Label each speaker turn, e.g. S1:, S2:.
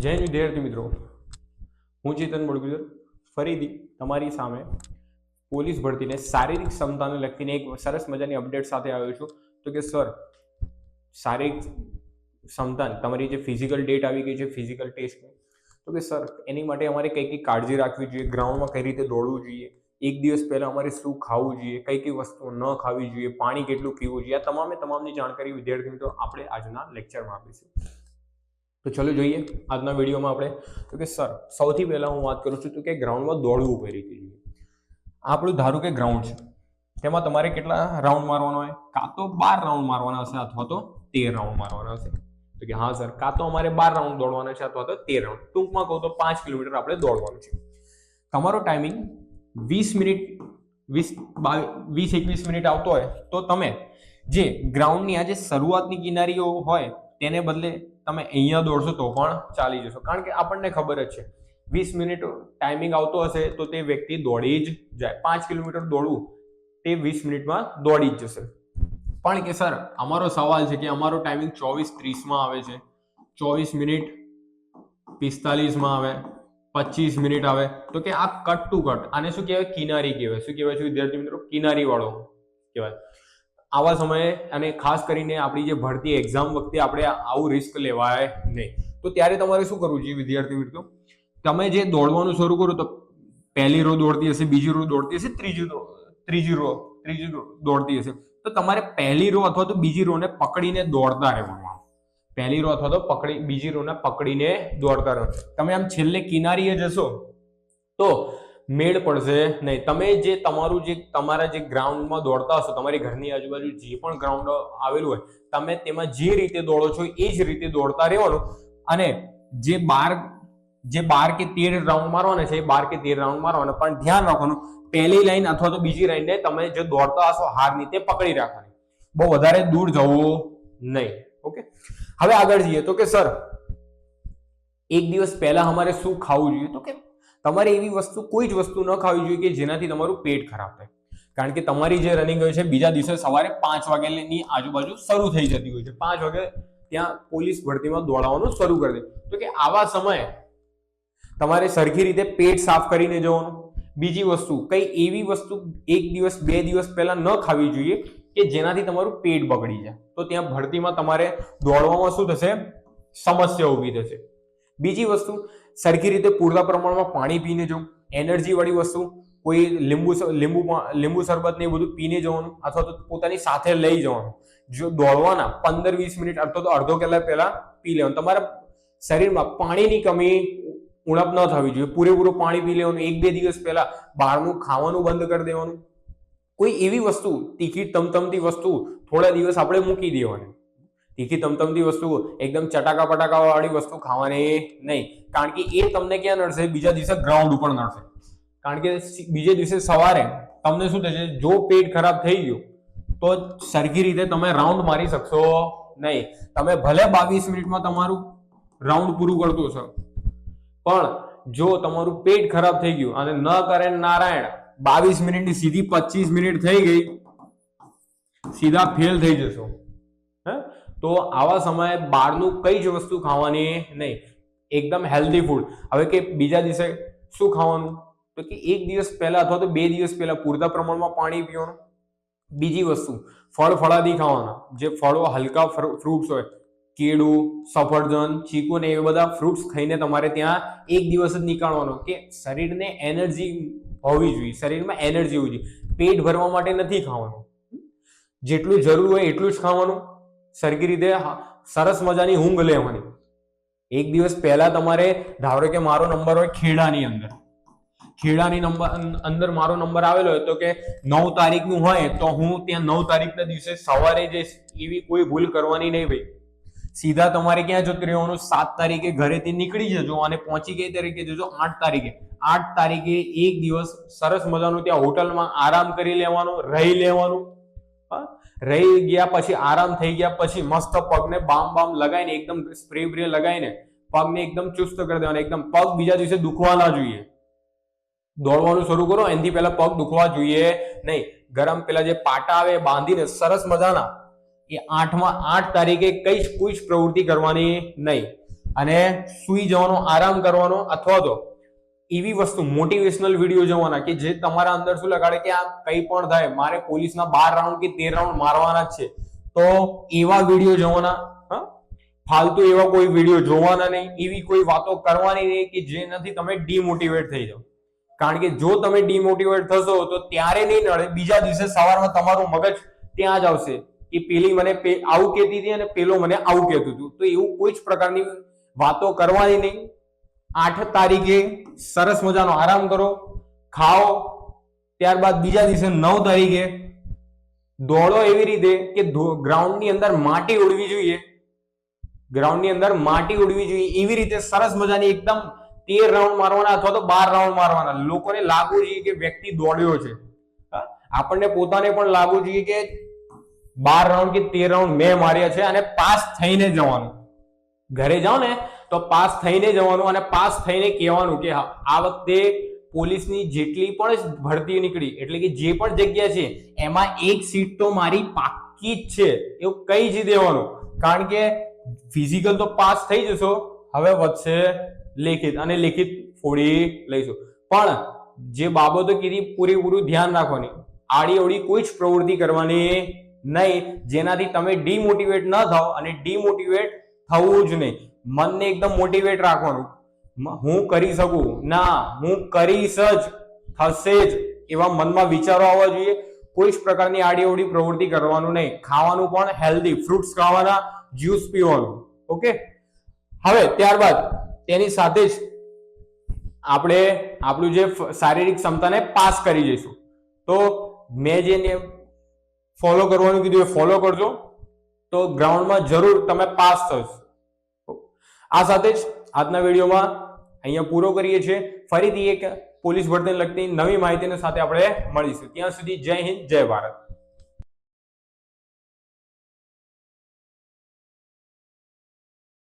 S1: જય વિદ્યાર્થી મિત્રો. હું ચેતન બળગુજર ફરીથી તમારી સામે પોલીસ ભરતીને શારીરિક ક્ષમતાને લગતીને એક સરસ મજાની અપડેટ સાથે આવ્યો છું. તો કે, સર, શારીરિક ક્ષમતા તમારી જે ફિઝિકલ ડેટ આવી ગઈ છે, ફિઝિકલ ટેસ્ટ તો કે, સર, એની માટે અમારે કઈ કઈ કાળજી રાખવી જોઈએ? ગ્રાઉન્ડમાં કઈ રીતે દોડવું જોઈએ? એક દિવસ પહેલા અમારે શું ખાવું જોઈએ? કઈ કઈ વસ્તુઓ ન ખાવી જોઈએ? પાણી કેટલું પીવું જોઈએ? આ તમામે તમામની જાણકારી વિદ્યાર્થી મિત્રો આપણે આજના લેક્ચરમાં આપીશું. તો ચલો જોઈએ આજના વિડીયોમાં આપણે. તો કે સર, સૌથી પહેલાં હું વાત કરું છું તો કે ગ્રાઉન્ડમાં દોડવું કઈ રીતે જોઈએ આપણું ધારું કે ગ્રાઉન્ડ છે. તેમાં તમારે કેટલા રાઉન્ડ મારવાનો હોય? કાં તો બાર રાઉન્ડ મારવાના હશે અથવા તો તેર રાઉન્ડ મારવાના હશે. તો કે હા સર, કાં તો અમારે બાર રાઉન્ડ દોડવાના છે અથવા તો તેર રાઉન્ડ. ટૂંકમાં કહું તો પાંચ કિલોમીટર આપણે દોડવાનું છે. તમારો ટાઈમિંગ વીસ મિનિટ, વીસ વીસ એકવીસ મિનિટ આવતો હોય તો તમે જે ગ્રાઉન્ડની આ જે શરૂઆતની કિનારીઓ હોય તેને બદલે તમે અહીંયા દોડશો તો પણ ચાલી જશો. કારણ કે આપણને ખબર જ છે, વીસ મિનિટ ટાઈમિંગ આવતો હશે તો તે વ્યક્તિ દોડી જ જાય. પાંચ કિલોમીટર દોડવું, તે વીસ મિનિટમાં દોડી જ જશે. પણ કે સર, અમારો સવાલ છે કે અમારો ટાઈમિંગ ચોવીસ ત્રીસમાં આવે છે, ચોવીસ મિનિટ પિસ્તાલીસમાં આવે, પચીસ મિનિટ આવે, તો કે આ કટ ટુ કટ આને શું કહેવાય? કિનારી કહેવાય. શું કહેવાય? છે વિદ્યાર્થી મિત્રો? કિનારી વાળો કહેવાય. આવા સમયે અને ખાસ કરીને આપણી જે ભરતી એક્ઝામ વખતે આપણે આવું રિસ્ક લેવાય નહીં. તો ત્યારે તમારે શું કરવું જોઈએ વિદ્યાર્થી મિત્રો? તમે જે દોડવાનું શરૂ કરો તો પહેલી રો દોડતી હશે, બીજી રો દોડતી હશે, ત્રીજી ત્રીજી રો ત્રીજી રો દોડતી હશે. તો તમારે પહેલી રો અથવા તો બીજી રોને પકડીને દોડતા રહેવાનું. પહેલી રો અથવા તો પકડી, બીજી રોને પકડીને દોડતા રહો તમે આમ છેલ્લે કિનારીએ જશો તો મેળ પડશે નહીં. તમે જે તમારું જે, તમારા જે ગ્રાઉન્ડમાં દોડતા હશો, તમારી ઘરની આજુબાજુ જે પણ ગ્રાઉન્ડ આવેલું હોય, તમે તેમાં જે રીતે દોડો છો એ જ રીતે દોડતા રહેવાનું. અને જે બાર જે બાર કે તેર રાઉન્ડ મારવાના છે, એ બાર કે તેર રાઉન્ડ મારવાના. પણ ધ્યાન રાખવાનું, પહેલી લાઈન અથવા તો બીજી લાઈનને તમે જે દોડતા હશો, હારની તે પકડી રાખવાની. બહુ વધારે દૂર જવું નહીં. ઓકે? હવે આગળ જઈએ. તો કે, સર, એક દિવસ પહેલા અમારે શું ખાવું જોઈએ? તો કે તમારે એવી વસ્તુ, કોઈ જ વસ્તુ ન ખાવી જોઈએ કે જેનાથી તમારું પેટ ખરાબ થાય. કારણ કે તમારી જે રનિંગ હોય છે, બીજા દિવસે સવારે પાંચ વાગ્યાની આજુબાજુ શરૂ થઈ જતી હોય છે. પાંચ વાગે ત્યાં પોલીસ ભરતીમાં દોડાવવાનું શરૂ કરી દે. તો કે આવા સમયે તમારે સરખી રીતે પેટ સાફ કરીને જવાનું. બીજી વસ્તુ, કઈ એવી વસ્તુ એક દિવસ, બે દિવસ પહેલા ન ખાવી જોઈએ કે જેનાથી તમારું પેટ બગડી જાય. તો ત્યાં ભરતીમાં તમારે દોડવામાં શું થશે? સમસ્યા ઊભી થશે. બીજી વસ્તુ, સરખી રીતે પૂરતા પ્રમાણમાં પાણી પીને જવું. એનર્જી વાળી વસ્તુ, કોઈ લીંબુ લીંબુ લીંબુ શરબત ને એ બધું પીને જવાનું, અથવા તો પોતાની સાથે લઈ જવાનું. જો દોડવાના પંદર વીસ મિનિટ અથવા તો અડધો કલાક પહેલા પી લેવાનું. તમારા શરીરમાં પાણીની કમી ઉણપ ન થવી જોઈએ. પૂરેપૂરું પાણી પી લેવાનું. એક બે દિવસ પહેલા બહારનું ખાવાનું બંધ કરી દેવાનું. કોઈ એવી વસ્તુ, તીખી, તમતમતી વસ્તુ થોડા દિવસ આપણે મૂકી દેવાની. તીખી તમતમતી વસ્તુ, એકદમ ચટાકા પટાકા વાળી વસ્તુ ખાવાની નહીં. કારણ કે એ તમને ક્યાં નડશે? બીજા દિવસે ગ્રાઉન્ડ ઉપર નડશે. કારણ કે બીજે દિવસે સવારે તમને શું થશે? જો પેટ ખરાબ થઈ ગયું, તો સરખી રીતે તમે રાઉન્ડ મારી શકશો નહીં. તમે ભલે બાવીસ મિનિટમાં તમારું રાઉન્ડ પૂરું કરતું છો, પણ જો તમારું પેટ ખરાબ થઈ ગયું અને ન કરે નારાયણ, બાવીસ મિનિટની સીધી પચીસ મિનિટ થઈ ગઈ, સીધા ફેલ થઈ જશો. હે? તો આવા સમયે બહારનું કઈ જ વસ્તુ ખાવાની નહીં. એકદમ હેલ્ધી ફૂડ હવે કે બીજા દિવસે શું ખાવાનું? તો કે એક દિવસ પહેલા અથવા તો બે દિવસ પહેલા પૂરતા પ્રમાણમાં પાણી પીવાનું. બીજી વસ્તુ, ફળ ફળાદી ખાવાના. જે ફળો હલકા ફ્રૂટ્સ હોય. કેળું, સફરજન, ચીકુ ને એ બધા ફ્રૂટ્સ ખાઈને તમારે ત્યાં એક દિવસ જ નીકાળવાનો. કે શરીરને એનર્જી હોવી જોઈએ. શરીરમાં એનર્જી હોવી જોઈએ. પેટ ભરવા માટે નથી ખાવાનું. જેટલું જરૂર હોય એટલું જ ખાવાનું. સરખી રીતે સરસ મજાની ઊંઘ લેવાની એક દિવસ પહેલા તમારે ધારો કે મારો નંબર હોય ખેડાની અંદર. ખેડાની નંબર અંદર મારો નંબર આવેલો હોય તો કે નવ તારીખનું હોય તો હું ત્યાં નવ તારીખના દિવસે સવારે જઈશ એવી કોઈ ભૂલ કરવાની નહીં ભાઈ. સીધા તમારે ક્યાં જતું રહેવાનું? સાત તારીખે ઘરેથી નીકળી જજો અને પહોંચી ગઈ તારીખે જજો આઠ તારીખે. આઠ તારીખે એક દિવસ સરસ મજાનું ત્યાં હોટલમાં આરામ કરી લેવાનો, રહી લેવાનું. રહી ગયા પછી, આરામ થઈ ગયા પછી મસ્ત પગને બામ બામ લગાવીને, એકદમ સ્પ્રે બ્રે લગાવીને પગને એકદમ ચુસ્ત કરી દેવાના, એકદમ પગ બીજા દિવસે દુખવા ના જોઈએ. દોડવાનું શરૂ કરો, એનાથી પહેલા પગ દુખવા જોઈએ નહીં. ગરમ પેલા જે પાટા આવે બાંધીને સરસ મજાના, એ આઠમાં આઠ તારીખે કઈ કોઈ જ પ્રવૃત્તિ કરવાની નહીં. અને સૂઈ જવાનો, આરામ કરવાનો, અથવા તો એવી વસ્તુ મોટિવેશનલ વીડિયો જોવાના કે જે તમારા અંદર શું લગાડે કે આ કંઈ પણ થાય, મારે પોલીસના બાર રાઉન્ડ કે તેર રાઉન્ડ મારવાના જ છે. તો એવા વીડિયો જોવાના, હા? ફાલતુ એવા કોઈ વીડિયો જોવાના નહીં, એવી કોઈ વાતો કરવાની નહીં કે જેનાથી તમે ડીમોટિવેટ થઈ જાઓ. કારણ કે જો તમે ડીમોટિવેટ થશો, તો ત્યારે નહીં નડે, બીજા દિવસે સવારમાં તમારું મગજ ત્યાં જ આવશે કે પેલી મને આવું કહેતી હતી અને પેલો મને આવું કહેતું હતું. તો એવું કોઈ જ પ્રકારની વાતો કરવાની નહીં. આઠ તારીખે સરસ મજાનો આરામ કરો, ખાઓ, ત્યારબાદ બીજા દિવસે નવ તારીખે દોડો એવી રીતે કે ગ્રાઉન્ડની અંદર માટી ઉડવી જોઈએ. ગ્રાઉન્ડની અંદર માટી ઉડવી જોઈએ. એવી રીતે સરસ મજાની એકદમ તેર રાઉન્ડ મારવાના અથવા તો બાર રાઉન્ડ મારવાના. લોકોને લાગવું જોઈએ કે વ્યક્તિ દોડ્યો છે? આપણને પોતાને પણ લાગવું જોઈએ કે બાર રાઉન્ડ કે તેર રાઉન્ડ મેં માર્યા છે અને પાસ થઈને જવાનું. ઘરે જાઓ ને તો પાસ થઈને જવાનું અને પાસ થઈને કહેવાનું કે આ વખતે પોલીસની જેટલી પણ ભરતી નીકળી, એટલે કે જે પણ જગ્યા છે, એમાં એક સીટ તો મારી પાક્કી જ છે, એવું કહી જ દેવાનું. કારણ કે ફિઝિકલ તો પાસ થઈ જશો, હવે વધશે લેખિત, અને લેખિત ફોડી લઈશું. પણ જે બાબતો કીધી પૂરેપૂરું ધ્યાન રાખવાની. આડી અવડી કોઈ જ પ્રવૃત્તિ કરવાની નહીં, જેનાથી તમે ડીમોટિવેટ ન થાઓ અને ડીમોટિવેટ થવું જ નહીં. મનને એકદમ મોટિવેટ રાખવાનું. હું કરી શકું? ના, હું કરીશ જ. થશે જ. એવા મનમાં વિચારો આવવા જોઈએ. કોઈ જ પ્રકારની આડી પ્રવૃત્તિ કરવાનું નહીં. ખાવાનું પણ હેલ્ધી ફ્રૂટ્સ ખાવાના જ્યુસ પીવાનું. ઓકે હવે, ત્યારબાદ, તેની સાથે જ આપણે આપણું જે શારીરિક ક્ષમતાને પાસ કરી જઈશું. તો મેં જેને ફોલો કરવાનું કીધું એ ફોલો કરજો. તો ગ્રાઉન્ડમાં જરૂર તમે પાસ થશો. આ સાથે જ આજના વિડીયોમાં અહીંયા પૂરો કરીએ છીએ. ફરીથી એક પોલીસ ભરતીને લગતી નવી માહિતીની સાથે આપણે મળીશું. ત્યાં સુધી જય હિન્દ, જય ભારત.